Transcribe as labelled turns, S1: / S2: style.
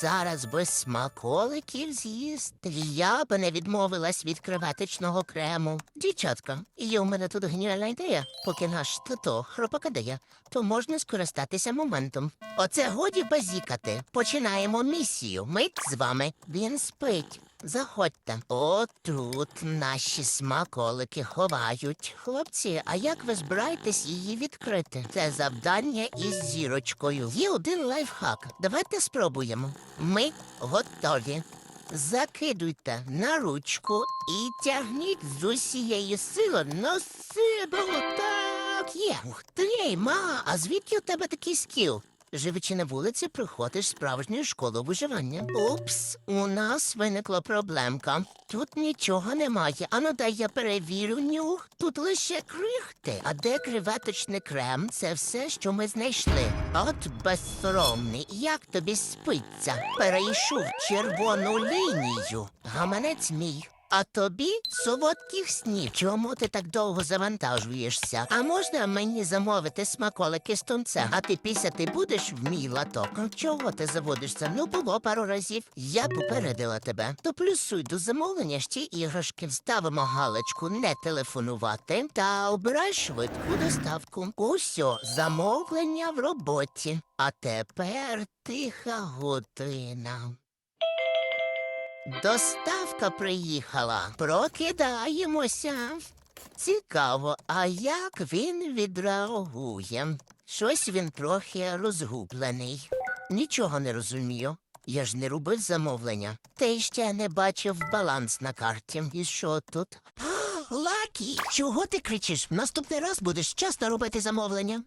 S1: Зараз без смаколиків з'їсти. Я б не відмовилась від креветичного крему. Дівчатка, є у мене тут геніальна ідея. Поки наш тато хропакадея, то можна скористатися моментом. Оце годі базікати. Починаємо місію. Мить з вами. Він спить. Заходьте. Отут наші смаколики ховають. Хлопці, а як ви збираєтесь її відкрити? Це завдання із зірочкою. Є один лайфхак. Давайте спробуємо. Ми готові. Закидуйте на ручку і тягніть з усієї сили на себе. Так є. Ух ти, ма, а звідки у тебе такий скіл? Живучи на вулиці, приходиш з справжньої школи виживання. Упс, у нас виникла проблемка. Тут нічого немає. Ану, дай я перевірю нюх. Тут лише крихти. А де креветочний крем? Це все, що ми знайшли. От безсоромний, як тобі спиться? Перейшов червону лінію. Гаманець мій. А тобі солодких снів. Чому ти так довго завантажуєшся? А можна мені замовити смаколики з тунцем? А ти пісяти будеш в мій латок? Чого ти заводишся? Ну було пару разів. Я попередила тебе. То плюсуй до замовлення ще іграшки. Ставимо галочку не телефонувати та обирай швидку доставку. Усьо, замовлення в роботі. А тепер тиха година. Доставка приїхала. Прокидаємося. Цікаво, а як він відреагує? Щось він трохи розгублений. Нічого не розумію. Я ж не робив замовлення. Й ще не бачив баланс на карті. І що тут? Лакі, чого ти кричиш? Наступний раз будеш часто робити замовлення.